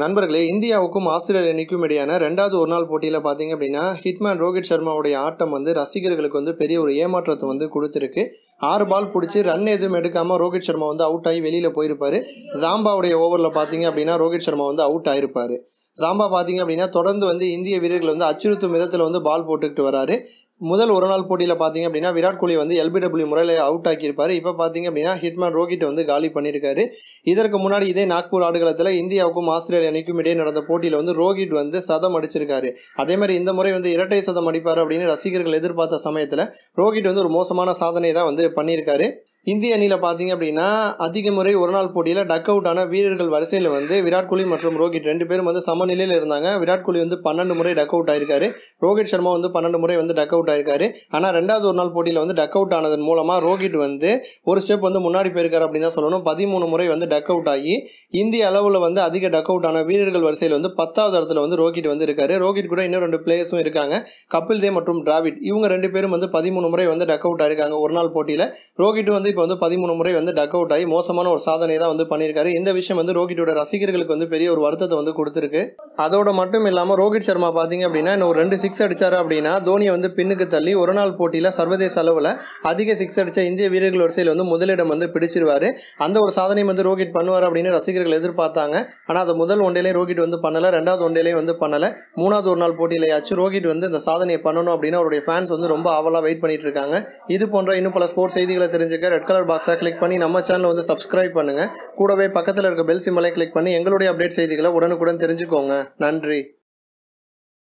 நண்பர்களே இந்தியாவுக்கும் ஆஸ்திரேலிய அணிக்கும் இடையான ரெண்டாவது ஒரு நாள் போட்டியில் பார்த்தீங்க அப்படின்னா ஹிட்மேன் ரோஹித் சர்மாவுடைய ஆட்டம் வந்து ரசிகர்களுக்கு வந்து பெரிய ஒரு ஏமாற்றத்தை வந்து கொடுத்துருக்கு. ஆறு பால் பிடிச்சி ரன் எதுவும் எடுக்காமல் ரோஹித் சர்மா வந்து அவுட் ஆகி வெளியில் போயிருப்பாரு. ஜாம்பாவுடைய ஓவரில் பார்த்தீங்க அப்படின்னா ரோஹித் சர்மா வந்து அவுட் ஆகிருப்பார் ஜாம்பா பார்த்தீங்க அப்படின்னா தொடர்ந்து வந்து இந்திய வீரர்கள் வந்து அச்சுறுத்தும் விதத்தில் வந்து பால் போட்டுக்கிட்டு வராரு. முதல் ஒரு நாள் போட்டியில் பார்த்தீங்க அப்படின்னா விராட் கோலி வந்து எல்பிடபிள்யூ முறையில் அவுட் ஆக்கியிருப்பார். இப்போ பார்த்தீங்க அப்படின்னா ஹிட்மேன் ரோஹித் வந்து காலி பண்ணியிருக்காரு. இதற்கு முன்னாடி இதே நாக்பூர் ஆடுகளத்தில் இந்தியாவுக்கும் ஆஸ்திரேலிய அணிக்கும் இடையே நடந்த போட்டியில் வந்து ரோஹித் வந்து சதம் அடிச்சிருக்காரு. அதே மாதிரி இந்த முறை வந்து இரட்டை சதம் அடிப்பார் அப்படின்னு ரசிகர்கள் எதிர்பார்த்த சமயத்தில் ரோஹித் வந்து ஒரு மோசமான சாதனை தான் வந்து பண்ணியிருக்காரு. இந்திய அணியில் பார்த்தீங்க அப்படின்னா அதிக முறை ஒரு நாள் போட்டியில் டக் அவுட் ஆன வீரர்கள் வரிசையில் வந்து விராட் கோலி மற்றும் ரோஹித் ரெண்டு பேரும் வந்து சமநிலையில் இருந்தாங்க. விராட் கோலி வந்து பன்னெண்டு முறை டக் அவுட் ஆயிருக்காரு. ரோஹித் சர்மா வந்து பன்னெண்டு முறை வந்து டக் அவுட் ஆயிருக்காரு ஆனால் ரெண்டாவது ஒரு நாள் போட்டியில் வந்து டக் அவுட் ஆனதன் மூலமாக ரோஹித் வந்து ஒரு ஸ்டெப் வந்து முன்னாடி போயிருக்காரு அப்படின்னு தான் சொல்லணும். பதிமூணு முறை வந்து டக் அவுட் ஆகி இந்திய அளவில் வந்து அதிக டக் அவுட் ஆன வீரர்கள் வரிசையில் வந்து பத்தாவது இடத்துல வந்து ரோஹித் வந்து இருக்காரு. ரோஹித் கூட இன்னும் ரெண்டு பிளேயர்ஸும் இருக்காங்க. கபில் தேவ் மற்றும் டிராவிட் இவங்க ரெண்டு பேரும் வந்து பதிமூணு முறை வந்து டக் அவுட் ஆயிருக்காங்க ஒரு நாள் போட்டியில். ரோஹித் வந்து இப்போ வந்து பதிமூணு முறை வந்து டக் அவுட் ஆகி மோசமான ஒரு சாதனை தான் வந்து பண்ணியிருக்காரு. இந்த விஷயம் வந்து ரோஹிட்டோட ரசிகர்களுக்கு வந்து பெரிய ஒரு வருத்தத்தை வந்து கொடுத்துருக்கு. அதோட மட்டும் இல்லாமல் ரோஹித் சர்மா பார்த்தீங்க அப்படின்னா இன்னும் ஒரு ரெண்டு சிக்ஸ் அடிச்சாரு அப்படின்னா தோனியை வந்து பின் பின்னுக்கு தள்ளி ஒரு நாள் போட்டியில் சர்வதேச அளவில் அதிக சிக்ஸ் அடித்த இந்திய வீரர்கள் வரிசையில் வந்து முதலிடம் வந்து பிடிச்சிருவாரு. அந்த ஒரு சாதனையும் வந்து ரோஹித் பண்ணுவார் அப்படின்னு ரசிகர்கள் எதிர்பார்த்தாங்க. ஆனால் அது முதல் ஒன்றிலையும் ரோஹித் வந்து பண்ணலை ரெண்டாவது ஒன்றிலையும் வந்து பண்ணலை. மூணாவது ஒரு நாள் போட்டியிலையாச்சும் ரோஹித் வந்து இந்த சாதனையை பண்ணணும் அப்படின்னு அவருடைய ஃபேன்ஸ் வந்து ரொம்ப ஆவலாக வெயிட் பண்ணிட்டு இருக்காங்க. இது போன்ற இன்னும் பல ஸ்போர்ட்ஸ் செய்திகளை தெரிஞ்சுக்க ரெட் கலர் பாக்ஸாக கிளிக் பண்ணி நம்ம சேனலை வந்து சப்ஸ்கிரைப் பண்ணுங்க. கூடவே பக்கத்தில் இருக்க பெல் சிம்மலை கிளிக் பண்ணி எங்களுடைய அப்டேட் செய்திகளை உடனுக்குடன் தெரிஞ்சுக்கோங்க. நன்றி.